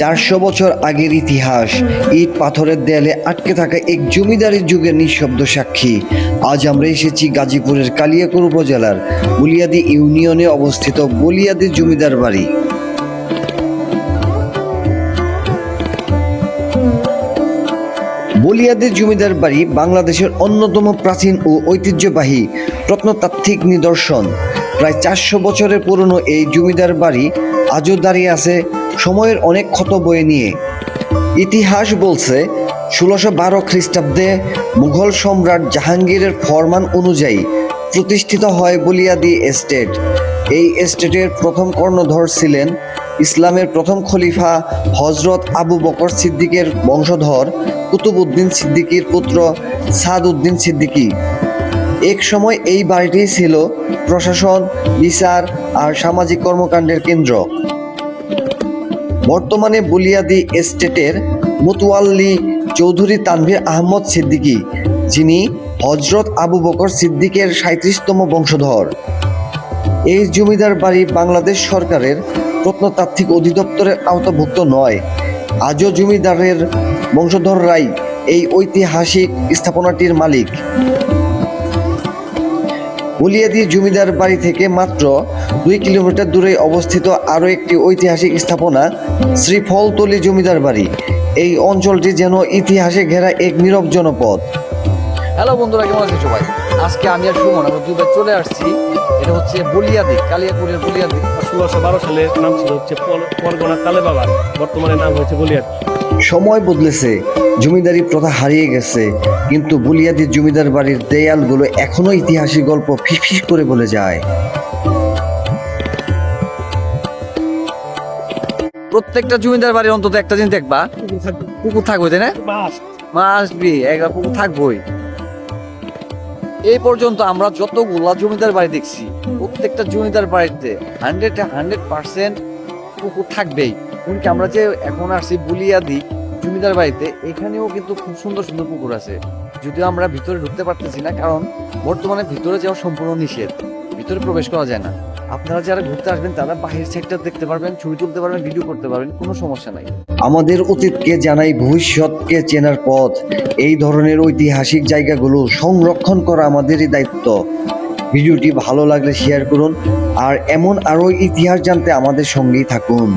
চারশো বছর আগের ইতিহাস। ইট পাথরের দেয়ালে আটকে থাকা এক জমিদারের যুগের নিঃশব্দ সাক্ষী। আজ আমরা এসেছি গাজীপুরের কালিয়াকুর উপজেলার বুলিয়াদি ইউনিয়নে অবস্থিত বুলিয়াদি জমিদার বাড়ি। বলিয়াদের জমিদার বাড়ি বাংলাদেশের অন্যতম প্রাচীন ও ঐতিহ্যবাহী প্রত্নতাত্ত্বিক নিদর্শন। প্রায় চারশো বছরের পুরনো এই জমিদার বাড়ি আজও দাঁড়িয়ে আছে সময়ের অনেক ক্ষত বয়ে নিয়ে। ইতিহাস বলছে, ষোলোশো বারো খ্রিস্টাব্দে মুঘল সম্রাট জাহাঙ্গীরের ফরমান অনুযায়ী প্রতিষ্ঠিত হয় বলিয়াদি এস্টেট। এই এস্টেটের প্রথম কর্ণধর ছিলেন ইসলামের প্রথম খলিফা হজরত আবু বকর সিদ্দিকের বংশধর কুতুবউদ্দিন সিদ্দিকীর পুত্র সাদ উদ্দিন সিদ্দিকী। এক সময় এই বাড়িটি ছিল প্রশাসন, বিচার আর সামাজিক কর্মকাণ্ডের কেন্দ্র। বর্তমানে বুলিয়াদি এস্টেটের মুতওয়াল্লি চৌধুরী তানভীর আহমদ সিদ্দিকী, যিনি হজরত আবু বকর সিদ্দিকের সাঁত্রিশতম বংশধর। এই জমিদার বাড়ি বাংলাদেশ সরকারের প্রত্নতাত্ত্বিক অধিদপ্তরের আওতাভুক্ত নয়। আজও জমিদারের বংশধর বংশধররাই এই ঐতিহাসিক স্থাপনাটির মালিক। বুলিয়াদি জমিদার বাড়ি থেকে মাত্র দুই কিলোমিটার দূরে অবস্থিত আরও একটি ঐতিহাসিক স্থাপনা, শ্রীফলতলি জমিদার বাড়ি। এই অঞ্চলটি যেন ইতিহাসে ঘেরা এক নীরব জনপদ। হ্যালো বন্ধুরা কেমন আছেন সবাই? আজকে আমি আর সুমন আমরা দুবার চলে আসছি। এটা হচ্ছে বলিয়াদি কালিয়াপুরের বলিয়াদি ষোলোশো বারো সালে নাম ছিল হচ্ছে পরগনা কালে বাবা। বর্তমানে নাম হয়েছে বলিয়ার সময় বদলেছে জমিদারি প্রথা হারিয়ে গেছে কিন্তু বুলিয়াদির জমিদার বাড়ির দেয়ালগুলো এখনও ইতিহাসের গল্প ফিসফিস করে বলে যায়। প্রত্যেকটা জমিদার বাড়ির অন্তত একটা জিনিস দেখবা। পুকুর থাকবে তাই না? মাস বি একবার পুকুর থাকবোই। এই পর্যন্ত আমরা যতগুলা জমিদার বাড়ি দেখছি, প্রত্যেকটা জমিদার বাড়িতে হান্ড্রেড হান্ড্রেড পার্সেন্ট পুকুর থাকবেই। এমনকি আমরা যে এখন আসছি বুলিয়াদি জমিদার বাড়িতে, এখানেও কিন্তু খুব সুন্দর সুন্দর পুকুর আছে। যদিও আমরা ভিতরে ঢুকতে পারতেছি না, কারণ বর্তমানে ভিতরে যাওয়া সম্পূর্ণ নিষেধ। ভিতরে প্রবেশ করা যায় না। আপনারা যারা ঘুরতে আসবেন, তারা বাহির সেক্টর দেখতে পারবেন, ছবি তুলতে পারবেন ভিডিও করতে পারবেন, কোনো সমস্যা নাই। আমাদের অতীতকে জানাই, ভবিষ্যৎকে চেনার পথ। এই ধরনের ঐতিহাসিক জায়গাগুলো সংরক্ষণ করা আমাদেরই দায়িত্ব। ভিডিওটি ভালো লাগলে শেয়ার করুন, আর এমন আরও ইতিহাস জানতে আমাদের সঙ্গেই থাকুন।